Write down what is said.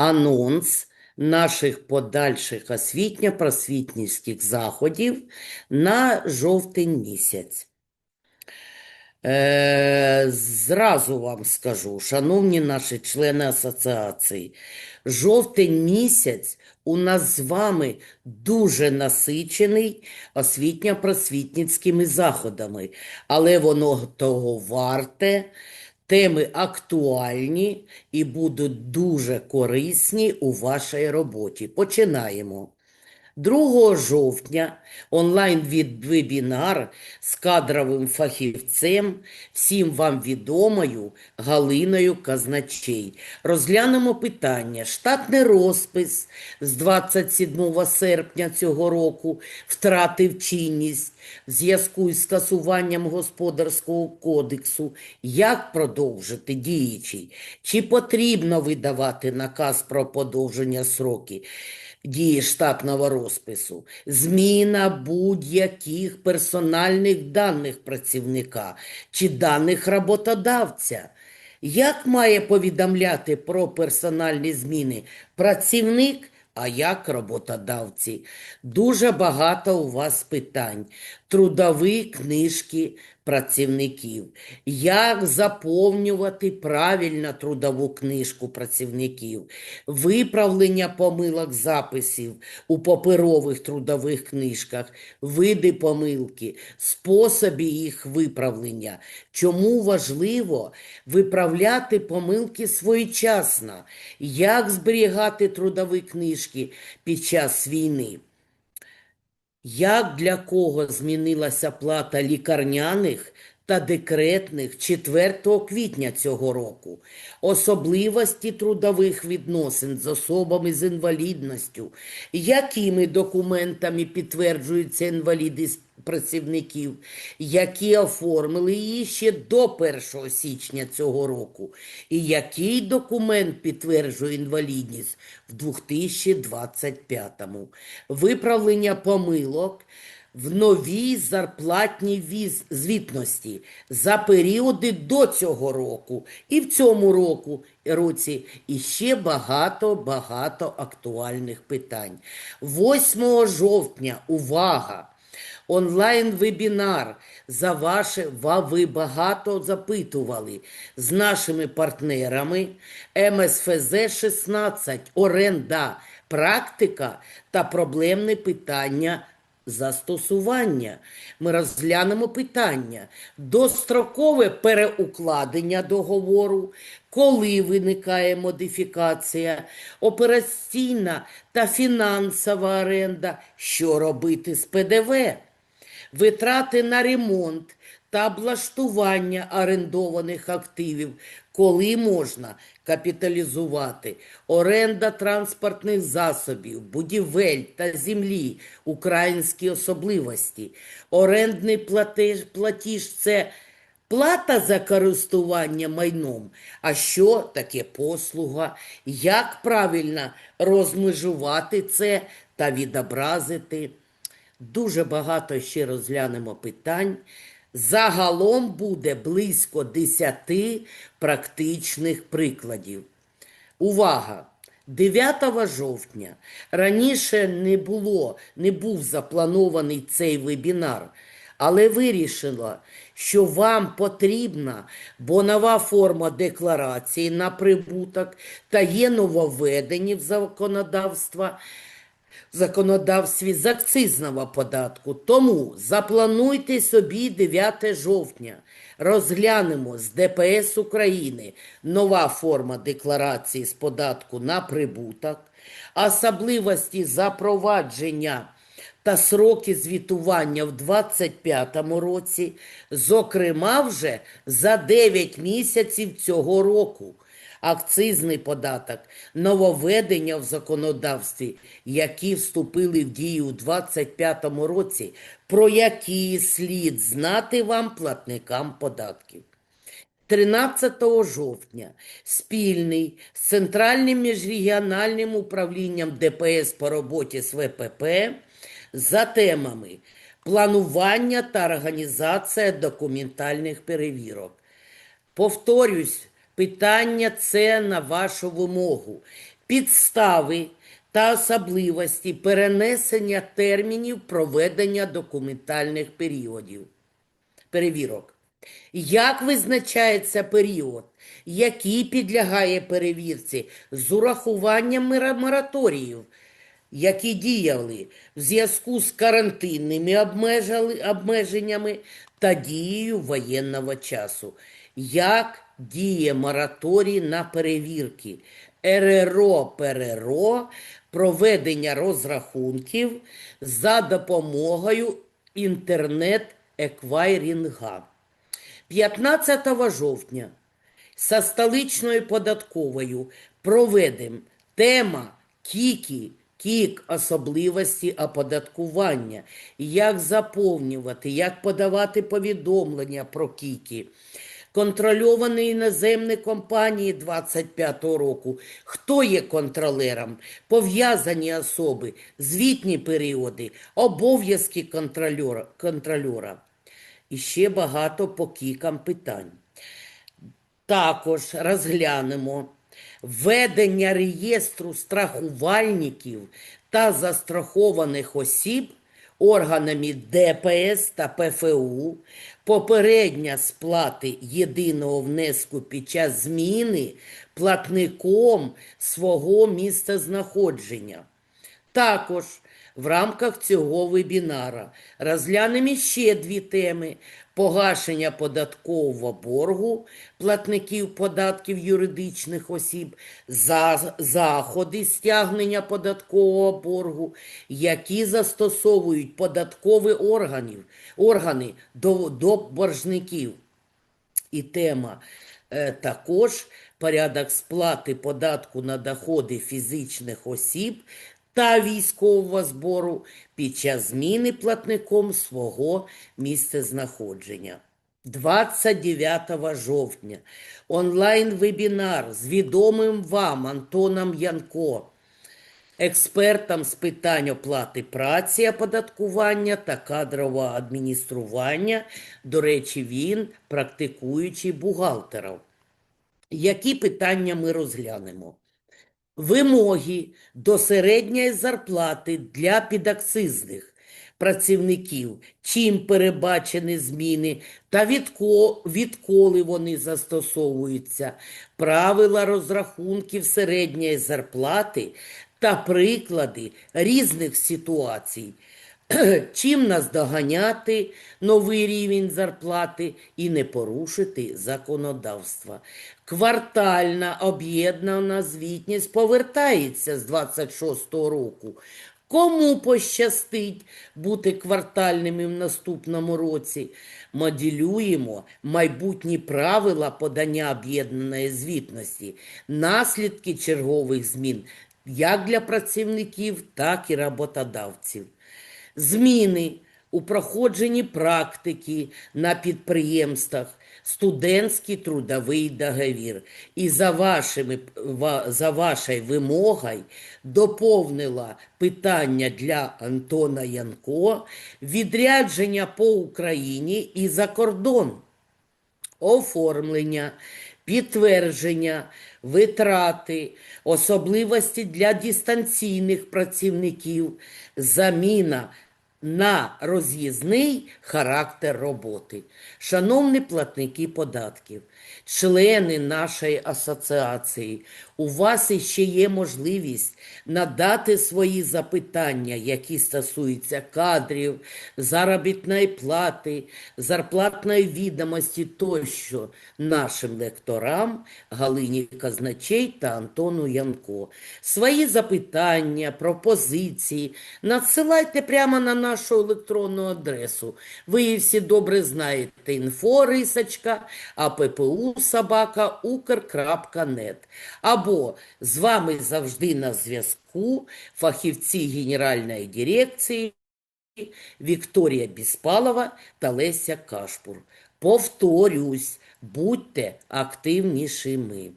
анонс наших подальших освітньо-просвітницьких заходів на жовтень місяць. Е, зразу вам скажу, шановні наші члени асоціації, жовтень місяць у нас з вами дуже насичений освітньо-просвітницькими заходами, але воно того варте. Теми актуальні і будуть дуже корисні у вашій роботі. Починаємо. 2 жовтня онлайн-вебінар з кадровим фахівцем, всім вам відомою Галиною Казначей. Розглянемо питання. Штатний розпис з 27 серпня цього року втратив чинність в зв'язку із скасуванням Господарського кодексу. Як продовжити діючий? Чи потрібно видавати наказ про подовження сроки? дії штатного розпису, зміна будь-яких персональних даних працівника чи даних роботодавця. Як має повідомляти про персональні зміни працівник, а як роботодавці? Дуже багато у вас питань. Трудові книжки працівників. Як заповнювати правильно трудову книжку працівників, виправлення помилок записів у паперових трудових книжках, види помилки, способи їх виправлення. Чому важливо виправляти помилки своєчасно? Як зберігати трудові книжки під час війни? Як для кого змінилася плата лікарняних та декретних 4 квітня цього року? Особливості трудових відносин з особами з інвалідністю, якими документами підтверджується інвалідність працівників, які оформили її ще до 1 січня цього року, і який документ підтверджує інвалідність в 2025-му. Виправлення помилок в новій зарплатній звітності за періоди до цього року і в цьому року, році і ще багато-багато актуальних питань. 8 жовтня, увага! Онлайн-вебінар. За ваше, ва- ви багато запитували. З нашими партнерами МСФЗ 16, оренда, практика та проблемне питання застосування. Ми розглянемо питання. Дострокове переукладення договору, коли виникає модифікація, операційна та фінансова оренда, що робити з ПДВ витрати на ремонт та облаштування орендованих активів, коли можна капіталізувати, оренда транспортних засобів, будівель та землі, українські особливості, орендний платеж, платіж це Плата за користування майном. А що таке послуга? Як правильно розмежувати це та відобразити? Дуже багато ще розглянемо питань. Загалом буде близько 10 практичних прикладів. Увага! 9 жовтня раніше не було, не був запланований цей вебінар, але вирішила, що вам потрібна бо нова форма декларації на прибуток та є нововведені в законодавство в законодавстві з акцизного податку. Тому заплануйте собі 9 жовтня. Розглянемо з ДПС України нова форма декларації з податку на прибуток, особливості запровадження та сроки звітування в 2025 році, зокрема вже за 9 місяців цього року акцизний податок, нововведення в законодавстві, які вступили в дію у 2025 році, про які слід знати вам платникам податків. 13 жовтня спільний з Центральним міжрегіональним управлінням ДПС по роботі з ВПП за темами планування та організація документальних перевірок. Повторюсь, питання це на вашу вимогу. підстави та особливості перенесення термінів проведення документальних періодів. Перевірок. Як визначається період, який підлягає перевірці з урахуванням мораторіїв, які діяли в зв'язку з карантинними обмеженнями та дією воєнного часу? Як діє мораторій на перевірки? РРО ПРРО проведення розрахунків за допомогою інтернет-еквайрінга. 15 жовтня со столичною податковою проведемо тема Кікі, Кік особливості оподаткування, як заповнювати, як подавати повідомлення про Кікі. Контрольовані іноземні компанії 25 року. Хто є контролером? Пов'язані особи, звітні періоди, обов'язки контрольора. контрольора. І ще багато по кікам питань. Також розглянемо введення реєстру страхувальників та застрахованих осіб органами ДПС та ПФУ, попередня сплати єдиного внеску під час зміни платником свого місця знаходження. Також в рамках цього вебінара розглянемо ще дві теми: погашення податкового боргу платників податків юридичних осіб, за заходи стягнення податкового боргу, які застосовують податкові органів, органи до, до боржників. І тема е, також порядок сплати податку на доходи фізичних осіб та військового збору під час зміни платником свого місцезнаходження. 29 жовтня онлайн-вебінар з відомим вам Антоном Янко експертам з питань оплати праці, оподаткування та кадрового адміністрування. До речі, він практикуючий бухгалтером. Які питання ми розглянемо? Вимоги до середньої зарплати для підакцизних працівників, чим перебачені зміни та відко- відколи вони застосовуються, правила розрахунків середньої зарплати та приклади різних ситуацій. Чим наздоганяти новий рівень зарплати і не порушити законодавства. Квартальна об'єднана звітність повертається з 26-го року. Кому пощастить бути квартальними в наступному році? Моделюємо майбутні правила подання об'єднаної звітності, наслідки чергових змін як для працівників, так і роботодавців зміни у проходженні практики на підприємствах, студентський трудовий договір. І за, вашими, за вашою вимогою доповнила питання для Антона Янко відрядження по Україні і за кордон оформлення, підтвердження, витрати, особливості для дистанційних працівників, заміна на роз'їзний характер роботи. Шановні платники податків, члени нашої асоціації, у вас іще є можливість надати свої запитання, які стосуються кадрів, заробітної плати, зарплатної відомості тощо нашим лекторам Галині Казначей та Антону Янко. Свої запитання, пропозиції надсилайте прямо на нашу електронну адресу. Ви її всі добре знаєте. Інфорисочка, аппу собака, укр.нет. Або з вами завжди на зв'язку фахівці Генеральної дирекції Вікторія Біспалова та Леся Кашпур. Повторюсь, будьте активнішими.